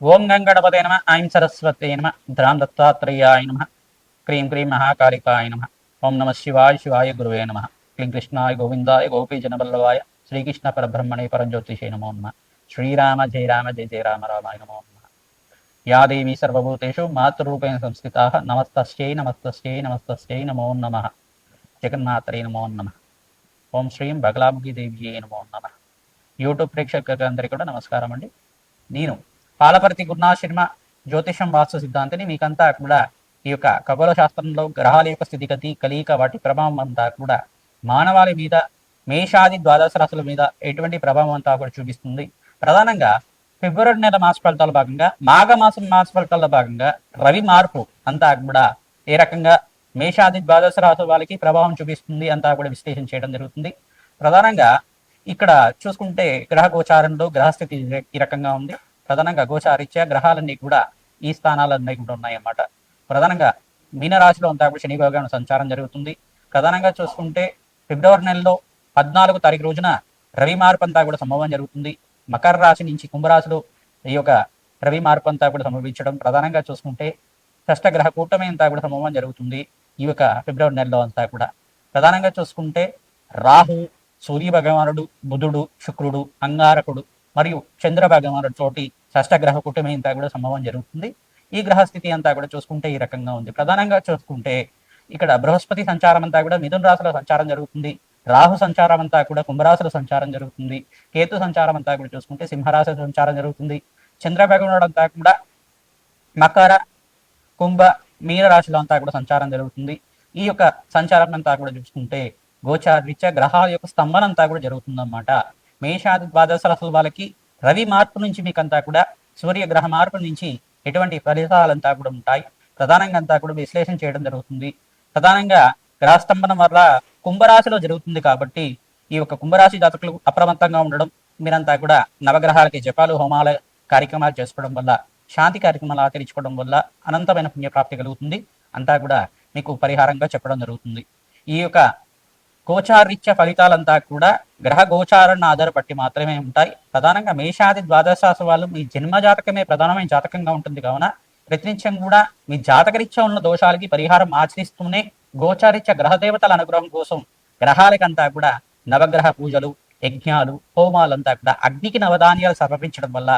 ఓం గంగణపతే నమ ఐం సరస్వతే నమ ధ్రాం దత్తాత్రేయాయ నమ క్రీం క్రీం మహాకాళికాయ నమ ఓం నమ శివాయ శివాయ గురువే నమ క్లీం కృష్ణాయ గోవిందాయ గోపీజనవల్లభాయ శ్రీకృష్ణ పరబ్రహ్మణే పరంజ్యోతిషే నమో నమ శ్రీరామ జయ రామ జయ జయ రామ రామాయ నమో నమ. యా దేవీ సర్వభూతేషు మాతృరూపేణ సంస్కృత నమస్తస్యై నమస్తస్యై నమస్తస్యై నమో నమ. జగన్మాత్రే నమో నమ. ఓం శ్రీం బగలాముఖి దేవి నమో నమ. యూట్యూబ్ ప్రేక్షకులందరికీ కూడా నమస్కారం అండి నేను పాలపర్తి గురునాశర్మ జ్యోతిషం వాస్తు సిద్ధాంతిని మీకంతా కూడా ఈ యొక్క ఖగోళ శాస్త్రంలో గ్రహాల యొక్క స్థితిగతి కలియిక వాటి ప్రభావం అంతా కూడా మానవాళి మీద మేషాది ద్వాదశ రాశుల మీద ఎటువంటి ప్రభావం అంతా కూడా చూపిస్తుంది. ప్రధానంగా ఫిబ్రవరి నెల మాస ఫలితాల భాగంగా మాఘమాసం మాస ఫలితాల భాగంగా రవి మార్పు అంతా కూడా ఏ రకంగా మేషాది ద్వాదశ రాశుల వాళ్ళకి ప్రభావం చూపిస్తుంది అంతా కూడా విశ్లేషణ చేయడం జరుగుతుంది. ప్రధానంగా ఇక్కడ చూసుకుంటే గ్రహ గోచారంలో గ్రహస్థితి ఈ రకంగా ఉంది. ప్రధానంగా గోచారిత్యా గ్రహాలన్నీ కూడా ఈ స్థానాలన్నీ కూడా ఉన్నాయన్నమాట. ప్రధానంగా మీనరాశిలో అంతా కూడా శని భగవాన్ సంచారం జరుగుతుంది. ప్రధానంగా చూసుకుంటే ఫిబ్రవరి నెలలో పద్నాలుగు తారీఖు రోజున రవి మార్పు అంతా కూడా సంభవం జరుగుతుంది. మకర రాశి నుంచి కుంభరాశిలో ఈ యొక్క రవి మార్పు అంతా కూడా సంభవించడం ప్రధానంగా చూసుకుంటే షష్టగ్రహ కూటమి అంతా కూడా సంభవం జరుగుతుంది ఈ యొక్క ఫిబ్రవరి నెలలో అంతా కూడా. ప్రధానంగా చూసుకుంటే రాహు సూర్య భగవానుడు బుధుడు శుక్రుడు అంగారకుడు మరియు చంద్ర భగవానుడు తోటి షష్టగ్రహ కూటమి ఇంత కూడా సంభవం జరుగుతుంది. ఈ గ్రహ స్థితి అంతా కూడా చూసుకుంటే ఈ రకంగా ఉంది. ప్రధానంగా చూసుకుంటే ఇక్కడ బృహస్పతి సంచారం అంతా కూడా మిథున రాశిలో సంచారం జరుగుతుంది. రాహు సంచారం అంతా కూడా కుంభరాశిలో సంచారం జరుగుతుంది. కేతు సంచారం అంతా కూడా చూసుకుంటే సింహరాశి సంచారం జరుగుతుంది. చంద్ర అంతా కూడా మకర కుంభ మీన రాశిలో అంతా కూడా సంచారం జరుగుతుంది. ఈ యొక్క సంచారం అంతా కూడా చూసుకుంటే గోచారీత్యా గ్రహాల యొక్క స్తంభన అంతా కూడా జరుగుతుందన్నమాట. మేషాది ద్వాదశ రాశుల వాళ్ళకి రవి మార్పు నుంచి మీకంతా కూడా సూర్యగ్రహ మార్పు నుంచి ఎటువంటి ఫలితాలంతా కూడా ఉంటాయి. ప్రధానంగా అంతా కూడా విశ్లేషణ చేయడం జరుగుతుంది. ప్రధానంగా గ్రహస్తంభనం వల్ల కుంభరాశిలో జరుగుతుంది కాబట్టి ఈ యొక్క కుంభరాశి జాతకులు అప్రమత్తంగా ఉండడం మీరంతా కూడా నవగ్రహాలకి జపాలు హోమాల కార్యక్రమాలు చేసుకోవడం వల్ల శాంతి కార్యక్రమాలు ఆచరించుకోవడం వల్ల అనంతమైన పుణ్యప్రాప్తి కలుగుతుంది. అంతా కూడా మీకు పరిహారంగా చెప్పడం జరుగుతుంది. ఈ యొక్క గోచారీత్య ఫలితాలంతా కూడా గ్రహ గోచారాన్ని ఆధారపట్టి మాత్రమే ఉంటాయి. ప్రధానంగా మేషాది ద్వాదశ వాళ్ళు మీ జన్మ జాతకమే ప్రధానమైన జాతకంగా ఉంటుంది. కావున ప్రతినిత్యం కూడా మీ జాతకరీత్యా ఉన్న దోషాలకి పరిహారం ఆచరిస్తూనే గోచారీత్య గ్రహ దేవతల అనుగ్రహం కోసం గ్రహాలకంతా కూడా నవగ్రహ పూజలు యజ్ఞాలు హోమాలంతా కూడా అగ్నికి నవధాన్యాలు సమర్పించడం వల్ల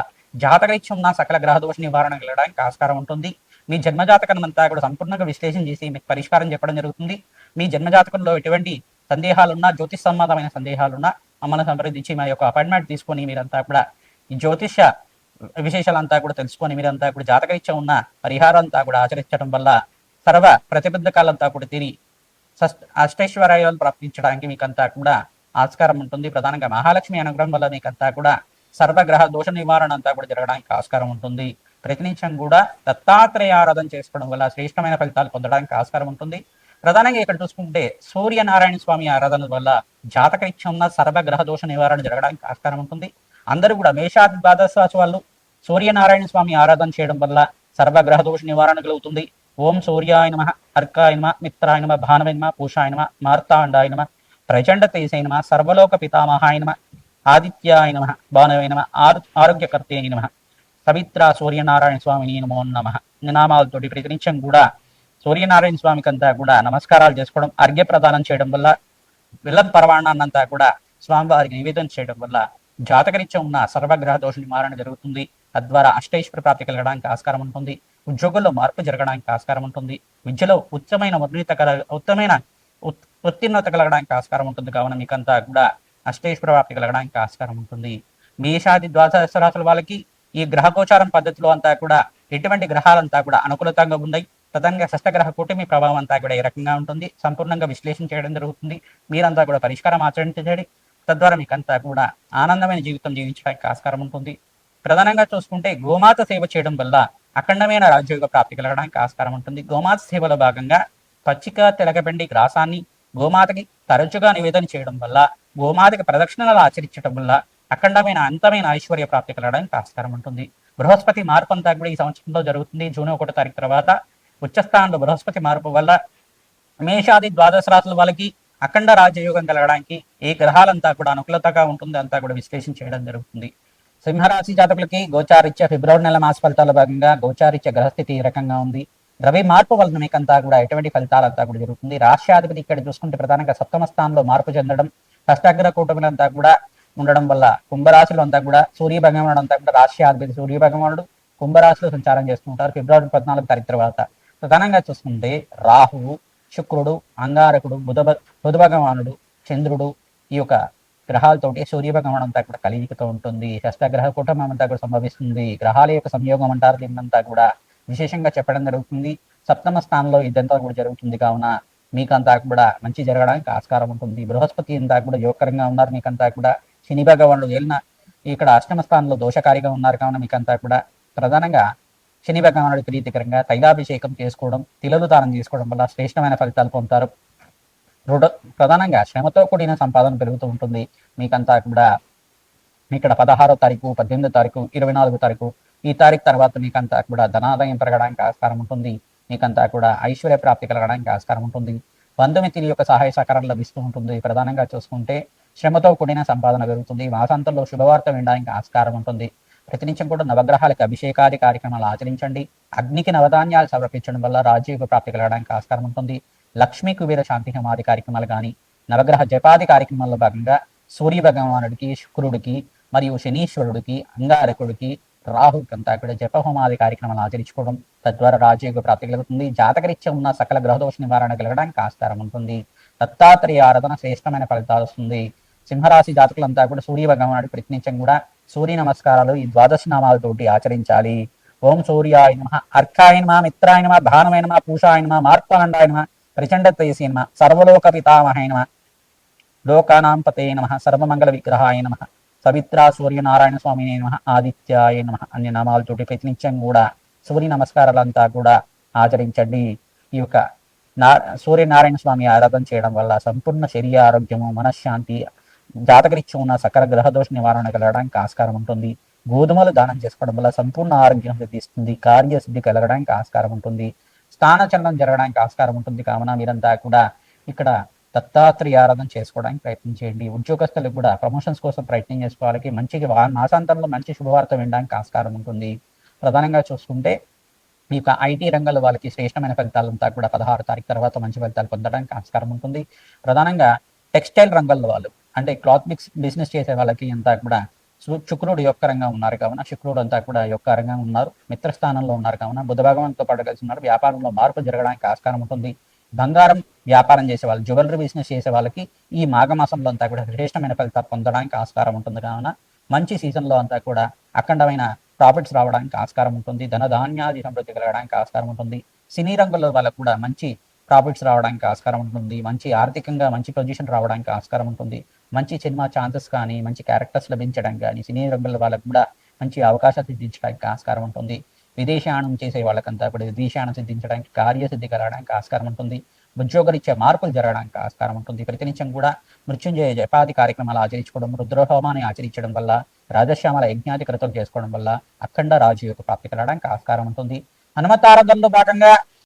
జాతకరీత్యం ఉన్న సకల గ్రహ దోష నివారణ కలగడానికి ఆస్కారం ఉంటుంది. మీ జన్మజాతకం అంతా కూడా సంపూర్ణంగా విశ్లేషణ చేసి మీకు పరిష్కారం చెప్పడం జరుగుతుంది. మీ జన్మజాతకంలో ఎటువంటి సందేహాలున్నా జ్యోతిష్ సంబంధమైన సందేహాలున్నా మమ్మల్ని సంప్రదించి మా యొక్క అపాయింట్మెంట్ తీసుకొని మీరంతా కూడా ఈ జ్యోతిష విశేషాలంతా కూడా తెలుసుకొని మీరంతా కూడా జాతకరీత్యా ఉన్న పరిహారం అంతా కూడా ఆచరించడం వల్ల సర్వ ప్రతిబద్ధకాలంతా కూడా తిరిగి అష్టైశ్వర్యాలు ప్రాప్తించడానికి మీకంతా కూడా ఆస్కారం ఉంటుంది. ప్రధానంగా మహాలక్ష్మి అనుగ్రహం వల్ల మీకంతా కూడా సర్వగ్రహ దోష నివారణ అంతా కూడా జరగడానికి ఆస్కారం ఉంటుంది. ప్రతినిత్యం కూడా దత్తాత్రేయ ఆరాధన చేసుకోవడం వల్ల శ్రేష్టమైన ఫలితాలు పొందడానికి ఆస్కారం ఉంటుంది. ప్రధానంగా ఇక్కడ చూసుకుంటే సూర్యనారాయణ స్వామి ఆరాధన వల్ల జాతకరీత్యం ఉన్న సర్వగ్రహ దోష నివారణ జరగడానికి ఆస్కారం ఉంటుంది. అందరూ కూడా మేషాది ద్వాదశ వాళ్ళు సూర్యనారాయణ స్వామి ఆరాధన చేయడం వల్ల సర్వగ్రహ దోష నివారణ కలుగుతుంది. ఓం సూర్యాయ నమ అర్కాయ నమ మిత్రాయ నమ భానవే నమ పూషాయ నమ మార్తాండాయ నమ ప్రచండ తేజాయ నమ సర్వలోక పితామహాయ నమ ఆదిత్యాయ నమ భానవే నమ ఆరోగ్యకర్తే నమ సవిత్ర సూర్యనారాయణ స్వామిని నమో నమ నామాలతోటి ప్రతినిత్యం కూడా సూర్యనారాయణ స్వామికి అంతా కూడా నమస్కారాలు చేసుకోవడం అర్ఘ్య ప్రదానం చేయడం వల్ల విల్లం పర్వాణాన్నంతా కూడా స్వామివారికి నివేదన చేయడం వల్ల జాతకరీత్యా ఉన్న సర్వగ్రహ దోష నివారణ జరుగుతుంది. తద్వారా అష్టైశ్వర ప్రాప్తి కలగడానికి ఆస్కారం ఉంటుంది. ఉద్యోగంలో మార్పు జరగడానికి ఆస్కారం ఉంటుంది. విద్యలో ఉత్తమైన ఉన్నత కల ఉత్తమైన ఉత్- ఉత్తీర్ణత కలగడానికి ఆస్కారం ఉంటుంది. కావున మీకంతా కూడా అష్టేశ్వర ప్రాప్తి కలగడానికి ఆస్కారం ఉంటుంది. మేషాది ద్వాదశ రాసుల వాళ్ళకి ఈ గ్రహ గోచారం పద్ధతిలో అంతా కూడా ఎటువంటి గ్రహాలంతా కూడా అనుకూలతంగా ఉన్నాయి. ప్రధానంగా షష్టగ్రహ కూటమి ప్రభావం అంతా కూడా ఏ రకంగా ఉంటుంది? సంపూర్ణంగా విశ్లేషణ చేయడం జరుగుతుంది. మీరంతా కూడా పరిష్కారం ఆచరించండి. తద్వారా మీకంతా కూడా ఆనందమైన జీవితం జీవించడానికి ఆస్కారం ఉంటుంది. ప్రధానంగా చూసుకుంటే గోమాత సేవ చేయడం వల్ల అఖండమైన రాజ్యోగ ప్రాప్తి కలగడానికి ఆస్కారం ఉంటుంది. గోమాత సేవలో భాగంగా పచ్చిక తెలగబెండి గ్రాసాన్ని గోమాతకి తరచుగా నివేదన చేయడం వల్ల గోమాతకి ప్రదక్షిణలు ఆచరించడం వల్ల అఖండమైన అంతమైన ఐశ్వర్య ప్రాప్తి కలగడానికి ఆస్కారం ఉంటుంది. బృహస్పతి మార్పు అంతా కూడా ఈ సంవత్సరంలో జరుగుతుంది. జూన్ ఒకటో తారీఖు తర్వాత ఉచ్చస్థానంలో బృహస్పతి మార్పు వల్ల మేషాది ద్వాదశ రాశుల వాళ్ళకి అఖండ రాజయోగం కలగడానికి ఏ గ్రహాలంతా కూడా అనుకూలతగా ఉంటుంది అంతా కూడా విశ్లేషణ చేయడం జరుగుతుంది. సింహరాశి జాతకులకి గోచారిత్య ఫిబ్రవరి నెల మాస ఫలితాల భాగంగా గోచారిత్య గ్రహస్థితి ఈ రకంగా ఉంది. రవి మార్పు వలన మీకంతా కూడా ఎటువంటి ఫలితాలంతా కూడా జరుగుతుంది. రాష్ట్రాధిపతి ఇక్కడ చూసుకుంటే ప్రధానంగా సప్తమ స్థానంలో మార్పు చెందడం కష్టాగ్ర కూటమిలంతా కూడా ఉండడం వల్ల కుంభరాశులు అంతా కూడా సూర్య భగవానుడు అంతా కూడా రాష్ట్రాధిపతి సూర్య భగవానుడు కుంభరాశిలో సంచారం చేస్తుంటారు ఫిబ్రవరి పద్నాలుగు తారీఖు తర్వాత ప్రధానంగా చూసుకుంటే రాహువు శుక్రుడు అంగారకుడు బుధ బుధ భగవానుడు చంద్రుడు ఈ యొక్క గ్రహాలతోటి సూర్య భగవాన్ అంతా కూడా కలియికతో ఉంటుంది. షష్టగ్రహ కుటుంబం అంతా కూడా సంభవిస్తుంది. గ్రహాల యొక్క సంయోగం అంటారు. దీన్నంతా కూడా విశేషంగా చెప్పడం జరుగుతుంది. సప్తమ స్థానంలో ఇదంతా కూడా జరుగుతుంది కావున మీకంతా కూడా మంచి జరగడానికి ఆస్కారం ఉంటుంది. బృహస్పతి అంతా కూడా యోగకరంగా ఉన్నారు. మీకంతా కూడా శని భగవానుడు ఏలిన ఇక్కడ అష్టమ స్థానంలో దోషకారిగా ఉన్నారు కావున మీకంతా కూడా ప్రధానంగా శని భగవానుడి ప్రీతికరంగా తైలాభిషేకం చేసుకోవడం తిలలు దానం చేసుకోవడం వల్ల శ్రేష్టమైన ఫలితాలు పొందుతారు. రుడ ప్రధానంగా శ్రమతో కూడిన సంపాదన పెరుగుతూ ఉంటుంది. మీకంతా కూడా ఇక్కడ పదహారో తారీఖు పద్దెనిమిదో తారీఖు ఇరవై నాలుగో తారీఖు ఈ తారీఖు తర్వాత మీకంతా కూడా ధనాదాయం పెరగడానికి ఆస్కారం ఉంటుంది. మీకంతా కూడా ఐశ్వర్య ప్రాప్తి కలగడానికి ఆస్కారం ఉంటుంది. బంధుమిత్రుల యొక్క సహాయ సహకారం లభిస్తూ ఉంటుంది. ప్రధానంగా చూసుకుంటే శ్రమతో కూడిన సంపాదన పెరుగుతుంది. మాసాంతంలో శుభవార్త వినడానికి ఆస్కారం ఉంటుంది. ప్రతినిత్యం కూడా నవగ్రహాలకు అభిషేకాది కార్యక్రమాలు ఆచరించండి. అగ్నికి నవధాన్యాలు సమర్పించడం వల్ల రాజయోగ ప్రాప్తి కలగడానికి ఆస్కారం ఉంటుంది. లక్ష్మీ కుబేర శాంతి హోమాది కార్యక్రమాలు కానీ నవగ్రహ జపాది కార్యక్రమాల్లో భాగంగా సూర్య భగవానుడికి శుక్రుడికి మరియు శనీశ్వరుడికి అంగారకుడికి రాహుకంతా కూడా జపహోమాది కార్యక్రమాలు ఆచరించుకోవడం తద్వారా రాజయోగ ప్రాప్తి కలుగుతుంది. జాతకరీత్యా ఉన్న సకల గ్రహదోష నివారణ కలగడానికి ఆస్కారం ఉంటుంది. దత్తాత్రేయ ఆరాధన శ్రేష్టమైన ఫలితాలు వస్తుంది. సింహరాశి జాతకులంతా కూడా సూర్య భగవానుడి ప్రతినిత్యం కూడా సూర్య నమస్కారాలు. ఈ ద్వాదశ నామాలతోటి ఆచరించాలి. ఓం సూర్యాయ నమ. అర్కాయనమా మిత్రాయనమా భానమైనమా పూషాయనమా భానమైన ప్రచండ త్రేసి సర్వలోక పితామహైనమ లోకానాం పతే నమ. సర్వమంగళ విగ్రహాయ నమ. సవిత్రా సూర్యనారాయణ స్వామి నమ. ఆదిత్యాయ నమ. అన్ని నామాలతోటి ప్రతినిత్యం కూడా సూర్య నమస్కారాలంతా కూడా ఆచరించండి. ఈ యొక్క నా సూర్యనారాయణ స్వామి ఆరాధన చేయడం వల్ల సంపూర్ణ శరీర ఆరోగ్యము మనశ్శాంతి జాతకరీత్యం ఉన్న సకల గ్రహదోష నివారణ కలగడానికి ఆస్కారం ఉంటుంది. గోధుమలు దానం చేసుకోవడం వల్ల సంపూర్ణ ఆరోగ్యం సిద్ధిస్తుంది కార్యసిద్ధి కలగడానికి ఆస్కారం ఉంటుంది. స్థానచలనం జరగడానికి ఆస్కారం ఉంటుంది. కావున మీరంతా కూడా ఇక్కడ దత్తాత్రేయ ఆరాధన చేసుకోవడానికి ప్రయత్నం చేయండి. ఉద్యోగస్తులకు కూడా ప్రమోషన్స్ కోసం ప్రయత్నం చేసుకోవాలి. మంచి మాసాంతంలో మంచి శుభవార్త వినడానికి ఆస్కారం ఉంటుంది. ప్రధానంగా చూసుకుంటే ఈ యొక్క ఐటీ రంగంలో వాళ్ళకి శ్రేష్టమైన ఫలితాలంతా కూడా పదహారు తారీఖు తర్వాత మంచి ఫలితాలు పొందడానికి ఆస్కారం ఉంటుంది. ప్రధానంగా టెక్స్టైల్ రంగంలో వాళ్ళు అంటే క్లాత్ మిక్స్ బిజినెస్ చేసే వాళ్ళకి అంతా కూడా శుక్రుడు యొక్క యొక్కరంగా ఉన్నారు కావున శుక్రుడు అంతా కూడా యొక్క యొక్కరంగా ఉన్నారు. మిత్రస్థానంలో ఉన్నారు కావున బుధ భగవంతో పాటు కలిసి ఉన్నారు. వ్యాపారంలో మార్పు జరగడానికి ఆస్కారం ఉంటుంది. బంగారం వ్యాపారం చేసే వాళ్ళు జ్యువెలరీ బిజినెస్ చేసే వాళ్ళకి ఈ మాఘమాసంలో అంతా కూడా శ్రేష్టమైన ఫలితాలు పొందడానికి ఆస్కారం ఉంటుంది కావున మంచి సీజన్లో అంతా కూడా అఖండమైన ప్రాఫిట్స్ రావడానికి ఆస్కారం ఉంటుంది. ధన ధాన్యాది సమృద్ధి కలగడానికి ఆస్కారం ఉంటుంది. సినీ రంగంలో వాళ్ళకు కూడా మంచి ప్రాఫిట్స్ రావడానికి ఆస్కారం ఉంటుంది. మంచి ఆర్థికంగా మంచి పొజిషన్ రావడానికి ఆస్కారం ఉంటుంది. మంచి సినిమా ఛాన్సెస్ కానీ మంచి క్యారెక్టర్స్ లభించడం కానీ సినీ రంగంలో వాళ్ళకు కూడా మంచి అవకాశాలు సిద్ధించడానికి ఆస్కారం ఉంటుంది. విదేశాయనం చేసే వాళ్ళకంతా కూడా విదేశాయనం సిద్ధించడానికి కార్యసిద్ధి కలగడానికి ఆస్కారం ఉంటుంది. ఉద్యోగరీత్యా మార్పులు జరగడానికి ఆస్కారం ఉంటుంది. ప్రతినిత్యం కూడా మృత్యుంజయ జపాది కార్యక్రమాలు ఆచరించుకోవడం రుద్రహోమాన్ని ఆచరించడం వల్ల రాజశ్యామల యజ్ఞాది కృతం చేసుకోవడం వల్ల అఖండ రాజు యొక్క ప్రాప్తి కలగడానికి ఆస్కారం ఉంటుంది. హనుమతారథంలో భాగంగా